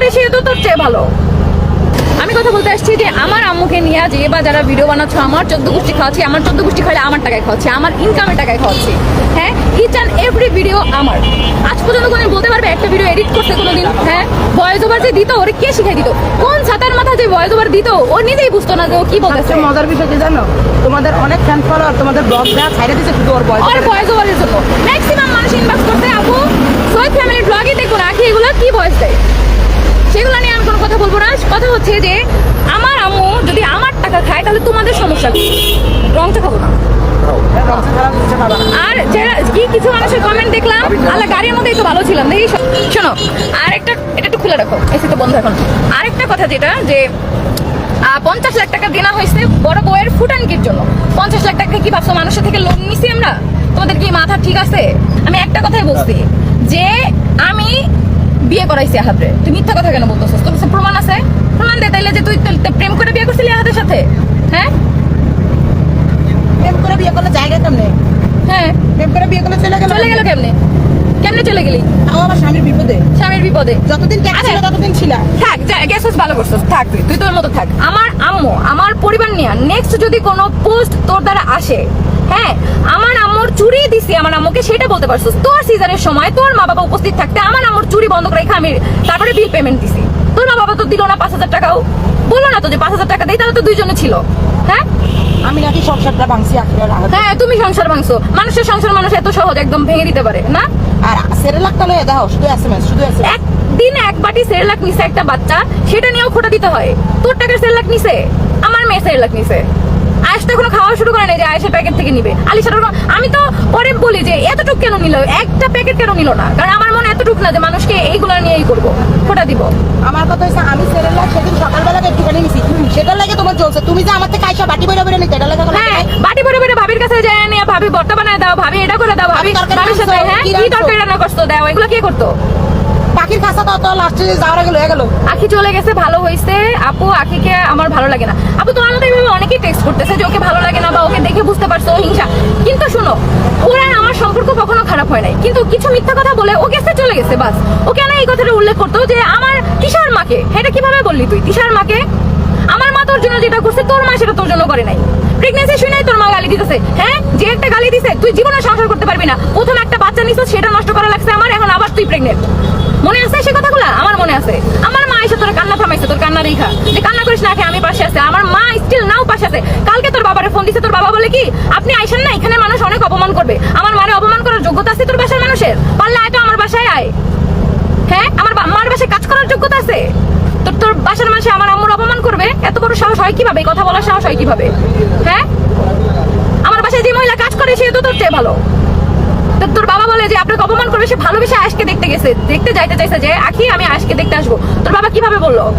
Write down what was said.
করে সে তো তোর চেয়ে ভালো। আমি কথা বলতে আসছি যে আমার আম্মুকে নিয়ে যে বা যারা ভিডিও বানাচ্ছ আমার চোদ্দ গোষ্ঠী খাওয়াচ্ছি আমার চোদ্দ গোষ্ঠী আমার টাকায় খাওয়াচ্ছি আমার ইনকামের টাকায় খাওয়াচ্ছি। হ্যাঁ ইচ অ্যান্ড এভরি ভিডিও আমার। আজ পর্যন্ত কোনো বলতে পারবে একটা ভিডিও এডিট করতে কোনোদিন হ্যাঁ? ভয়েস ওভার যে দিত ওরে কে শিখাই দিত? কোন ছাতার মাথা যে ভয়েস ওভার দিত ও নিজেই বুঝতো না যে ও কি বলতেছে। মজার বিষয় কি জানো? তোমাদের অনেক ফ্যান ফলোয়ার তোমাদের ব্লগ দেওয়া ছাইড়ে দিচ্ছে শুধু ওর বয়স ওর ভয়েস ওভারের জন্য। ম্যাক্সিমাম মানুষ ইনবক্স করতে আপু সৈয়দ ফ্যামিলির ব্লগে দেখুন আখি এগুলো কি ভয়েস দেয় সেগুলো নিয়ে আমি কোনো কথা বলব না কথা হচ্ছে যে আমার আম্মু যদি আমার টাকা খায়, তাহলে তোমাদের সমস্যা কি? রংটা খাব না। আর যারা কি কিছু মানুষের কমেন্ট দেখলাম, আল্লাহ গাড়ির মধ্যেই তো ভালো ছিলাম। দেখি শোনো আর একটা এটা একটু খুলে রাখো, এসে তো বন্ধ এখন। আরেকটা কথা যেটা, যে পঞ্চাশ লাখ টাকা দেনা হয়েছে বড় বউয়ের ফুটানকির জন্য। পঞ্চাশ লাখ টাকা কি ভাবছ মানুষের থেকে লোন নিছি আমরা? তোমাদের কি মাথা ঠিক আছে? আমি একটা কথাই বলছি, যে আমি বিয়ে করাইছি আহাতরে তুমি মিথ্যা কথা কেন বলতেছিস তোর কাছে প্রমাণ আছে প্রমাণ দে তুই প্রেম করে বিয়ে করছিলি আহাতের সাথে? হ্যাঁ? প্রেম করে বিয়ে করলে জায়গা কেমনে? হ্যাঁ। প্রেম করে বিয়ে করলে চলে গেল চলে গেল কেমনে? কেমনে চলে গেলি? তাও আমার স্বামীর বিপদে? স্বামীর বিপদে। যতদিন ট্যাক্স ছিল। ততদিন ছিল। থাক যা গেছিস ভালো করছিস। থাক তুই তুই তোর মতো থাক। আমার আম্মু আমার পরিবার নিয়ে নেক্সট যদি কোনো পোস্ট তোর দ্বারা আসে হ্যাঁ আমার আম্মুর চুরি দিছি আমার আম্মুকে সেটা বলতে পারছিস। তোর সিজারের সময় তোর মা বাবা উপস্থিত থাকতে আমার আম্মুর চুরি বন্ধ করে রেখে আমি তারপরে বিল পেমেন্ট দিছি। তোর মা বাবা তো দিল না পাঁচ হাজার টাকাও বলল না তো যে পাঁচ হাজার টাকা দেয় তাহলে তো দুইজনে ছিল। হ্যাঁ? আমি নাকি সংসারটা ভাঙছি হ্যাঁ তুমি সংসার ভাঙছো। মানুষের সংসার মানুষ এত সহজ একদম ভেঙে দিতে পারে না? আর সেরে লাখ টাকা দাও শুধু এসএমএস শুধু এসএমএস একদিন এক বাটি নিছে একটা বাচ্চা সেটা নিয়েও খোটা দিতে হয়। তোর টাকার নিছে? আমার মেয়ে সের লাখ নিছে। আয়েশ তো এখনও খাওয়া শুরু করে নাই যে আয়েশের প্যাকেট থেকে নিবে। আলিশার আমি তো পরে বলি যে এতটুক কেন নিল? একটা প্যাকেট কেন নিল না? কারণ আমার মনে এতটুক না যে মানুষকে এইগুলো নিয়েই করব। খোটা দিব। আমার কথা হচ্ছে আমি সেরে লাখ সেদিন সকালবেলা একটুখানি নিছি সেটার লাগে তোমার চলছে তুমি যে আমার থেকে আইসা বাটি বইরা বইরা নিতে এটা লাগে হ্যাঁ বাটি ভরে ভরে ভাবির কাছে যায় নিয়ে ভাবি বর্তা বানায় দাও ভাবি এটা করে দাও ভাবি ভাবির সাথে হ্যাঁ? কি তরকারি রান্না করতো দাও এগুলো কে করতো? পাখির খাসা তো তো লাস্টে যাওয়ার গেল হয়ে গেল। আখি চলে গেছে ভালো হয়েছে আপু আখিকে আমার ভালো লাগে না। আপু তোমার মতো এইভাবে অনেকেই টেক্সট করতেছে যে ওকে ভালো লাগে না বা ওকে দেখে বুঝতে পারছ হিংসা। কিন্তু শোনো ওরা আমার সম্পর্ক কখনো খারাপ হয় নাই। কিন্তু কিছু মিথ্যা কথা বলে ও গেছে চলে গেছে বাস। ও কেন এই কথাটা উল্লেখ করতো যে আমার তিশার মাকে? এটা কীভাবে বললি তুই? তিশার মাকে? আমার মা তোর জন্য যেটা করছে, তোর মা সেটা তোর জন্য করে নাই। প্রেগনেন্সি শুনেই তোর মা গালি দিতেছে। হ্যাঁ? যে একটা গালি দিছে, তুই জীবনে সংসার করতে পারবি না। প্রথম একটা বাচ্চা নিছিস, সেটা নষ্ট করা লাগছে আমার, এখন আবার তুই প্রেগনেন্ট মনে আছে সে কথাগুলো? আমার মনে আছে। আমার মা এসে তোর কান্না থামাইছে, তোর কান্না রেখা যে কান্না করিস না আমি পাশে আছে। আমার মা স্টিল নাও পাশে আছে। কালকে তোর বাবারে ফোন দিছে, তোর বাবা বলে কি, আপনি আইসেন না? এখানে মানুষ অনেক অপমান করবে। আমার মারে অপমান করার যোগ্যতা আছে তোর বাসার মানুষের পারলে আয় তো আমার বাসায় আয় হ্যাঁ আমার বা- মার বাসায় কাজ করার যোগ্যতা আছে তোর তোর বাসার মানুষে আমার আম্মুর অপমান করবে? এত বড় সাহস হয় কীভাবে? কথা বলার সাহস হয় কীভাবে? হ্যাঁ? আমার বাসায় যে মহিলা কাজ করে সে তো তোর চেয়ে ভালো। তোর বাবা বলে যে, আপনাকে অপমান করবে, সে ভালোবেসে আজকে দেখতে গেছে। দেখতে যাইতে চাইছে যে, আখি, আমি আজকে দেখতে আসব। তোর বাবা কীভাবে বলল?